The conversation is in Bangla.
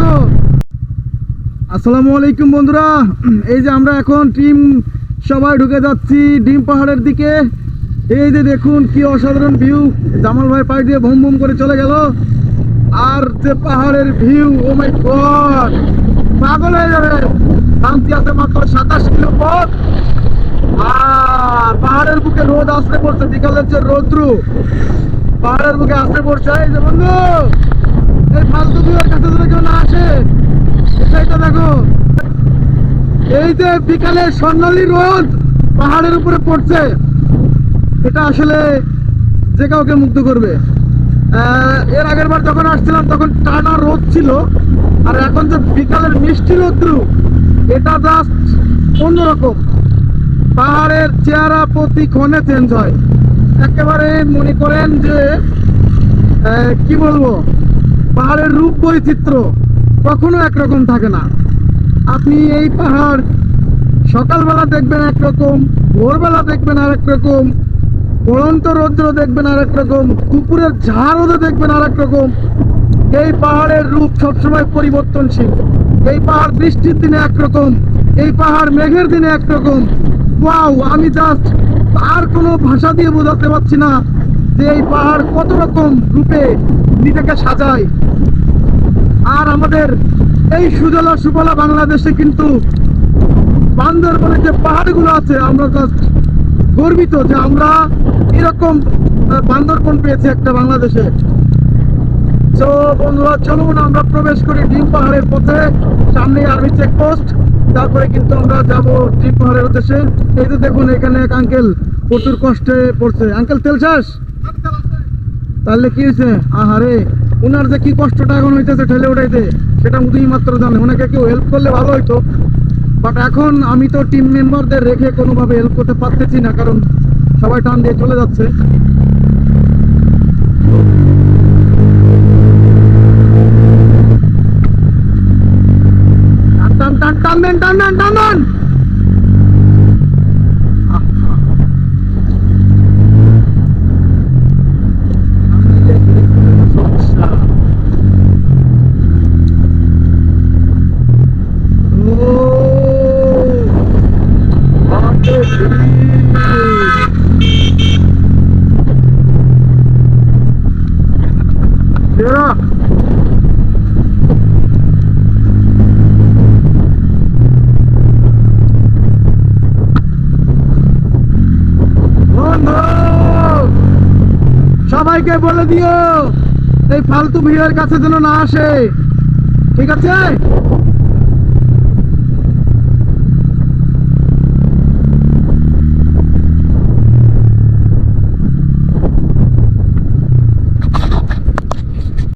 দেখো আসসালামু আলাইকুম বন্ধুরা। এই যে আমরা এখন টিম সবাই ঢুকে যাচ্ছি, ডিম পাহাড়ের দিকে। এই যে দেখুন কি অসাধারণ ভিউ জামাল ভাই পাড়ি দিয়ে ভুম ভুম করে চলে গেল। আর যে পাহাড়ের ভিউ ও মাই গড পাগল হয়ে যাবে। শান্তি আছে মাত্র সাতাশ কিলো পথ। আর পাহাড়ের বুকে রোদ আসতে পড়ছে, বিকালের যে রৌদ্রু। পাহাড়ের বুকে আসতে পড়ছে। এই যে বন্ধু! এই ফালতু ভিউয়ের কাছে ধরে কেউ না আসে সেটা দেখো। এই যে বিকালে স্বর্ণালী রোদ পাহাড়ের উপরে পড়ছে, এটা আসলে যে কাউকে মুগ্ধ করবে। এর আগের বার যখন আসছিলাম, তখন টানা রোদ ছিল, আর এখন যে বিকালের মিষ্টি রোদ্রু, এটা জাস্ট অন্যরকম। পাহাড়ের চেহারা প্রতি ক্ষণে চেঞ্জ হয়। একেবারে মনে করেন যে কি বলব? পাহাড়ের রূপ বৈচিত্র্য কখনো একরকম থাকে না। আপনি এই পাহাড় সকালবেলা দেখবেন একরকম, ভোরবেলা দেখবেন আর রকম পড়ন্ত রৌদ্র দেখবেন আর রকম দুপুরের ঝাড়ও দেখবেন আর রকম এই পাহাড়ের রূপ সবসময় পরিবর্তনশীল। এই পাহাড় বৃষ্টির দিনে একরকম, এই পাহাড় মেঘের দিনে একরকম। আমি জাস্ট আর কোনো ভাষা দিয়ে বোঝাতে পারছি না। যে এই পাহাড় কত রকম রূপে নিজেকে সাজায়। আর আমাদের এই সুজলা সুফলা বাংলাদেশে কিন্তু বান্দরবনে যে পাহাড়গুলো আছে, আমরা জাস্ট গর্বিত যে আমরা এরকম বান্দরবন পেয়েছি একটা বাংলাদেশে। তো বন্ধুরা, চলুন আমরা প্রবেশ করি ডিম পাহাড়ের পথে। সামনে আর্মি চেকপোস্ট তারপরে কিন্তু আমরা যাব ডিম পাহাড়ের উদ্দেশ্যে। এই তো দেখুন, এখানে এক আঙ্কেল প্রচুর কষ্টে পড়ছে। আঙ্কেল তেল শেষ তাহলে কি হয়েছে? আহারে, উনার যে কি কষ্টটা এখন হইতেছে ঠেলে উঠাইতে, সেটা উনি মাত্র জানে। ওনাকে কেউ হেল্প করলে ভালো হইতো। বাট এখন আমি তো টিম মেম্বারদের রেখে কোনোভাবে হেল্প করতে পারতেছি না, কারণ সবাই টান দিয়ে চলে যাচ্ছে। টান টান টান টান টান দেন টান দেন আহা। Yeah. বন্ধু সবাইকে বলে দিও এই ফালতু ভিড়ের কাছে যেন না আসে। ঠিক আছে?